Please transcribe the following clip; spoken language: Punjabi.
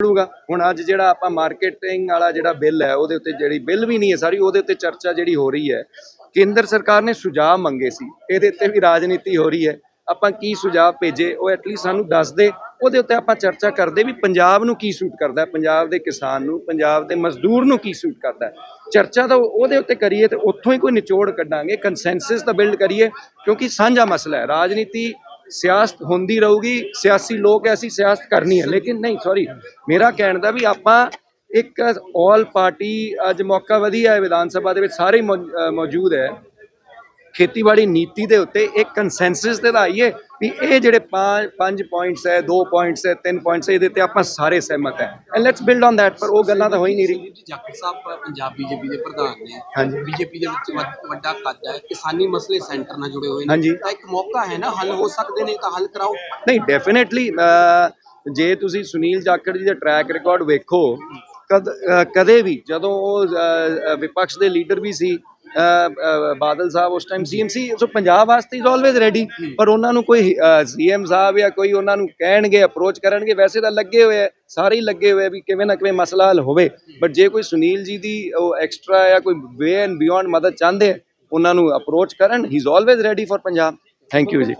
ਮਿਲੂਗਾ ਹੁਣ ਅੱਜ ਜਿਹੜਾ ਆਪਾਂ ਮਾਰਕੀਟਿੰਗ ਵਾਲਾ ਜਿਹੜਾ ਬਿੱਲ ਹੈ, ਉਹਦੇ ਉੱਤੇ ਜਿਹੜੀ ਬਿੱਲ ਵੀ ਨਹੀਂ ਹੈ ਸਾਰੀ, ਉਹਦੇ ਉੱਤੇ ਚਰਚਾ ਜਿਹੜੀ ਹੋ ਰਹੀ ਹੈ, ਕੇਂਦਰ ਸਰਕਾਰ ਨੇ ਸੁਝਾਅ ਮੰਗੇ ਸੀ। ਇਹਦੇ ਉੱਤੇ ਵੀ ਰਾਜਨੀਤੀ ਹੋ ਰਹੀ ਹੈ। ਆਪਾਂ ਕੀ ਸੁਝਾਅ ਭੇਜੇ, ਉਹ ਐਟਲੀਸਟ ਸਾਨੂੰ ਦੱਸ ਦੇ। ਉਹਦੇ ਉੱਤੇ ਆਪਾਂ ਚਰਚਾ ਕਰਦੇ ਵੀ ਪੰਜਾਬ ਨੂੰ ਕੀ ਸੂਟ ਕਰਦਾ ਹੈ, ਪੰਜਾਬ ਦੇ ਕਿਸਾਨ ਨੂੰ, ਪੰਜਾਬ ਦੇ ਮਜ਼ਦੂਰ ਨੂੰ ਕੀ ਸੂਟ ਕਰਦਾ ਹੈ। ਚਰਚਾ ਤਾਂ ਉਹਦੇ ਉੱਤੇ ਕਰੀਏ ਤੇ ਉੱਥੋਂ ਹੀ ਕੋਈ ਨਿਚੋੜ ਕੱਢਾਂਗੇ। ਕੰਸੈਂਸਸ ਤਾਂ ਬਿਲਡ ਕਰੀਏ, ਕਿਉਂਕਿ ਸਾਂਝਾ ਮਸਲਾ ਹੈ। ਰਾਜਨੀਤੀ ਸਿਆਸਤ ਹੁੰਦੀ ਰਹੂਗੀ, ਸਿਆਸੀ ਲੋਕ ਐਸੀ ਸਿਆਸਤ ਕਰਨੀ ਹੈ। ਲੇਕਿਨ ਨਹੀਂ ਸੌਰੀ ਮੇਰਾ ਕਹਿਣ ਦਾ ਵੀ ਆਪਾਂ ਇੱਕ ਆਲ ਪਾਰਟੀ ਅੱਜ ਮੌਕਾ ਵਧੀਆ ਹੈ ਵਿਧਾਨ ਸਭਾ ਦੇ ਵਿੱਚ, ਸਾਰੇ ਮੌਜੂਦ ਹੈ। ਖੇਤੀਬਾੜੀ ਨੀਤੀ ਦੇ ਉੱਤੇ ਇੱਕ ਕੰਸੈਂਸਸ ਤੇ ਆਈਏ ਵੀ ਇਹ ਜਿਹੜੇ ਪੰਜ ਪੁਆਇੰਟਸ ਹੈ ਦੋ ਪੁਆਇੰਟਸ ਹੈ ਤਿੰਨ ਪੁਆਇੰਟਸ ਹੈ ਇਹਦੇ ਤੇ ਆਪਾਂ ਸਾਰੇ ਸਹਿਮਤ ਹੈ। And let's build on that ਪਰ ਉਹ ਗੱਲਾਂ ਤਾਂ ਹੋ ਹੀ ਨਹੀਂ ਰਹੀ ਜੀ ਜਾਖੜ ਸਾਹਿਬ ਪੰਜਾਬ ਬੀਜੇਪੀ ਦੇ ਪ੍ਰਧਾਨ ਨੇ। ਹਾਂਜੀ। ਬੀਜੇਪੀ ਦੇ ਵਿੱਚ ਵੱਡ- ਕੱਦ ਹੈ। ਕਿਸਾਨੀ ਮਸਲੇ ਸੈਂਟਰ ਨਾਲ ਜੁੜੇ ਹੋਏ ਨੇ। ਤਾਂ ਇੱਕ ਮੌਕਾ ਹੈ ਨਾ ਹੱਲ ਹੋ ਸਕਦੇ ਨੇ ਤਾਂ ਹੱਲ ਕਰਾਓ। ਨਹੀਂ ਡੈਫੀਨਿਟਲੀ ਜੇ ਤੁਸੀਂ ਸੁਨੀਲ ਜਾਖੜ ਜੀ ਦਾ ਟਰੈਕ ਰਿਕਾਰਡ ਵੇਖੋ ਕਦ ਕਦੇ ਵੀ ਜਦੋਂ ਉਹ ਵਿਪਕਸ਼ ਦੇ ਲੀਡਰ ਵੀ ਸੀ ਬਾਦਲ ਸਾਹਿਬ ਉਸ ਟਾਈਮ ਸੀਐਮ ਸੀ ਸੋ ਪੰਜਾਬ ਵਾਸਤੇ ਇਜ਼ ਆਲਵੇਜ਼ ਰੈਡੀ ਪਰ ਉਹਨਾਂ ਨੂੰ ਕੋਈ ਸੀਐਮ ਸਾਹਿਬ ਜਾਂ ਕੋਈ ਉਹਨਾਂ ਨੂੰ ਕਹਿਣਗੇ ਅਪਰੋਚ ਕਰਨਗੇ ਵੈਸੇ ਤਾਂ ਲੱਗੇ ਹੋਏ ਆ ਸਾਰੇ ਹੀ ਲੱਗੇ ਹੋਏ ਆ ਵੀ ਕਿਵੇਂ ਨਾ ਕਿਵੇਂ ਮਸਲਾ ਹੱਲ ਹੋਵੇ ਬਟ ਜੇ ਕੋਈ ਸੁਨੀਲ ਜੀ ਦੀ ਉਹ ਐਕਸਟਰਾ ਜਾਂ ਕੋਈ ਵੇ ਐਂਡ ਬਿਯੋਂਡ ਮਦਦ ਚਾਹੁੰਦੇ ਆ, ਉਹਨਾਂ ਨੂੰ ਅਪਰੋਚ ਕਰਨ he is always ready for Punjab thank you ji.